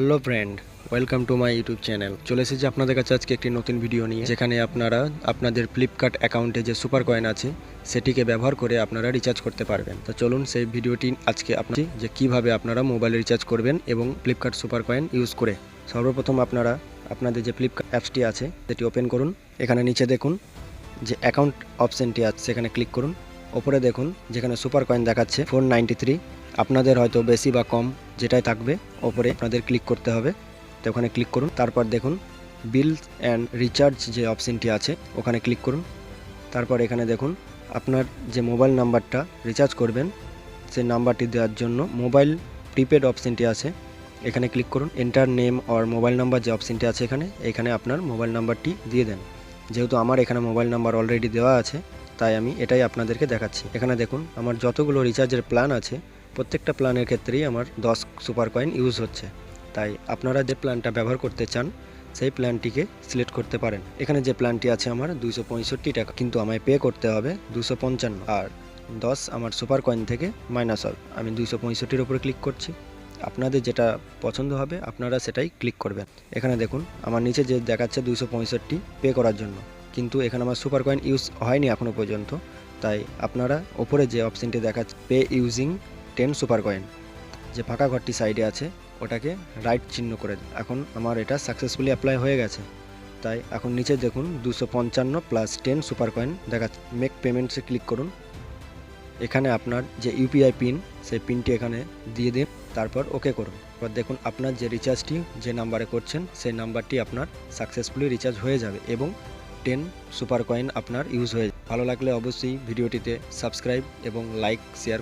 Hello friend welcome to my YouTube channel চলে এসেছি আপনাদের কাছে আজকে একটি নতুন ভিডিও নিয়ে, যেখানে আপনারা আপনাদের ফ্লিপকার্ট অ্যাকাউন্টে যে সুপার কয়েন আছে, সেটিকে ব্যবহার করে আপনারা রিচার্জ করতে পারবেন। তো চলুন সেই ভিডিওটি আজকে আপনার যে কীভাবে আপনারা মোবাইলে রিচার্জ করবেন এবং ফ্লিপকার্ট সুপার কয়েন ইউজ করে। সর্বপ্রথম আপনারা আপনাদের যে ফ্লিপকার্ট অ্যাপসটি আছে, সেটি ওপেন করুন। এখানে নিচে দেখুন যে অ্যাকাউন্ট অপশনটি আছে, সেখানে ক্লিক করুন। ওপরে দেখুন যেখানে সুপার কয়েন দেখাচ্ছে ফোর নাইনটি থ্রি আপনাদের হয়তো বেশি বা কম যেটাই থাকবে ওপরে আপনাদের ক্লিক করতে হবে। তো ওখানে ক্লিক করুন। তারপর দেখুন বিল অ্যান্ড রিচার্জ যে অপশনটি আছে, ওখানে ক্লিক করুন। তারপর এখানে দেখুন, আপনার যে মোবাইল নাম্বারটা রিচার্জ করবেন, সে নাম্বারটি দেওয়ার জন্য মোবাইল প্রিপেড অপশনটি আছে। এখানে ক্লিক করুন, enter name or mobile number যে অপশনটি আছে এখানে এখানে আপনার মোবাইল নাম্বারটি দিয়ে দেন। যেহেতু আমার এখানে মোবাইল নাম্বার অলরেডি দেওয়া আছে, তাই আমি এটাই আপনাদেরকে দেখাচ্ছি। এখানে দেখুন, আমার যতগুলো রিচার্জের প্ল্যান আছে প্রত্যেকটা প্ল্যানের ক্ষেত্রেই আমার দশ সুপার কয়েন ইউজ হচ্ছে। তাই আপনারা যে প্ল্যানটা ব্যবহার করতে চান, সেই প্ল্যানটিকে সিলেক্ট করতে পারেন। এখানে যে প্ল্যানটি আছে আমার দুশো টাকা। কিন্তু আমায় পে করতে হবে দুশো আর দশ আমার সুপার কয়েন থেকে মাইনাস হবে। আমি দুশো পঁয়ষট্টির ওপরে ক্লিক করছি। আপনাদের যেটা পছন্দ হবে, আপনারা সেটাই ক্লিক করবেন। এখানে দেখুন, আমার নিচে যে দেখাচ্ছে দুশো পঁয়ষট্টি পে করার জন্য। কিন্তু এখানে আমার সুপার কয়েন ইউজ হয়নি এখনও পর্যন্ত। তাই আপনারা ওপরে যে অপশানটি দেখাচ্ছে, pay using ten super coin. যে ফাঁকা ঘরটি সাইডে আছে, ওটাকে রাইট চিহ্ন করে দিন। এখন আমার এটা সাকসেসফুলি অ্যাপ্লাই হয়ে গেছে। তাই এখন নিচে দেখুন দুশো পঞ্চান্ন প্লাস টেন সুপার কয়েন দেখাচ্ছে মেক পেমেন্টসে ক্লিক করুন। এখানে আপনার যে ইউপিআই পিন সেই পিনটি এখানে দিয়ে দিন। তারপর ওকে করুন। এবার দেখুন আপনার যে রিচার্জটি যে নাম্বারে করছেন, সেই নাম্বারটি আপনার সাকসেসফুলি রিচার্জ হয়ে যাবে এবং টেন সুপার কয়েন আপনার ইউজ হয়ে ভালো লাগলে অবশ্যই ভিডিওটিতে সাবস্ক্রাইব এবং লাইক শেয়ার